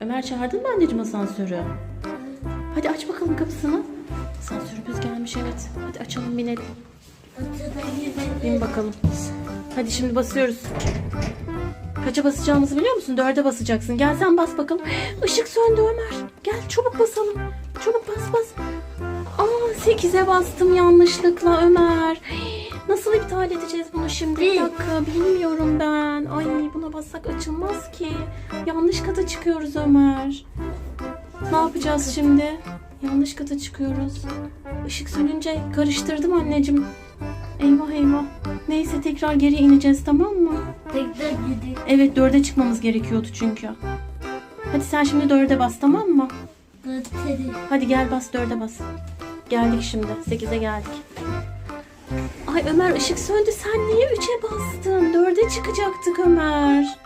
Ömer çağırdın mı anneciğim asansörü? Hadi aç bakalım kapısını. Asansörümüz gelmiş evet. Hadi açalım binelim. Bin bakalım. Hadi şimdi basıyoruz. Kaça basacağımızı biliyor musun? Dörde basacaksın. Gel sen bas bakalım. Işık söndü Ömer. Gel çabuk basalım. Çabuk bas bas. Aa sekize bastım yanlışlıkla Ömer. Nasıl iptal edeceğiz bunu şimdi? Bir dakika bilmiyorum ben. Ay buna bassak açılmaz ki. Yanlış kata çıkıyoruz Ömer. Ne yapacağız şimdi? Yanlış kata çıkıyoruz. Işık sönünce karıştırdım anneciğim. Eyvah eyvah. Neyse tekrar geri ineceğiz tamam mı? Tekrar gidelim. Evet dörde çıkmamız gerekiyordu çünkü. Hadi sen şimdi dörde bas tamam mı? Hadi gel bas dörde bas. Geldik şimdi. Sekize geldik. Ay Ömer ışık söndü. Sen niye üçe bastın? Dörde çıkacaktık Ömer.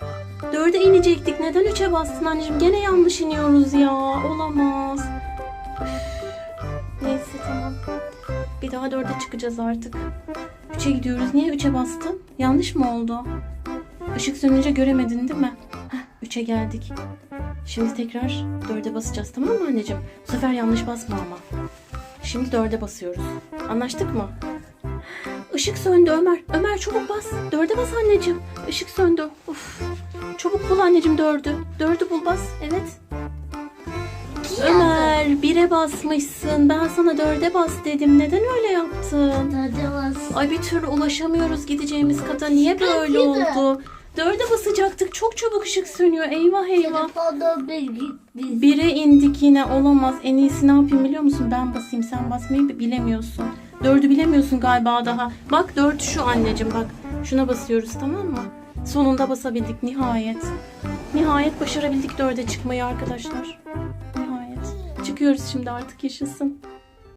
Dörde inecektik. Neden üçe bastın anneciğim? Gene yanlış iniyoruz ya. Olamaz. Neyse tamam. Bir daha dörde çıkacağız artık. Üçe gidiyoruz. Niye üçe bastın? Yanlış mı oldu? Işık sönünce göremedin değil mi? Heh, üçe geldik. Şimdi tekrar dörde basacağız tamam mı anneciğim? Bu sefer yanlış basma ama. Şimdi dörde basıyoruz. Anlaştık mı? Işık söndü Ömer. Ömer çabuk bas. Dörde bas anneciğim. Işık söndü. Uf. Çabuk bul anneciğim dördü. Dördü bul bas. Evet. Ömer bire basmışsın. Ben sana dörde bas dedim. Neden öyle yaptın? Hadi bas. Ay bir türlü ulaşamıyoruz gideceğimiz kata. Niye böyle oldu? Dörde basacaktık. Çok çabuk ışık sönüyor. Eyvah eyvah. Bire indik yine olamaz. En iyisi ne yapayım biliyor musun? Ben basayım sen basmayı bi- bilemiyorsun. Dördü bilemiyorsun galiba daha. Bak dört şu anneciğim bak. Şuna basıyoruz tamam mı? Sonunda basabildik nihayet. Nihayet başarabildik dörde çıkmayı arkadaşlar. Nihayet. Çıkıyoruz şimdi artık yaşasın.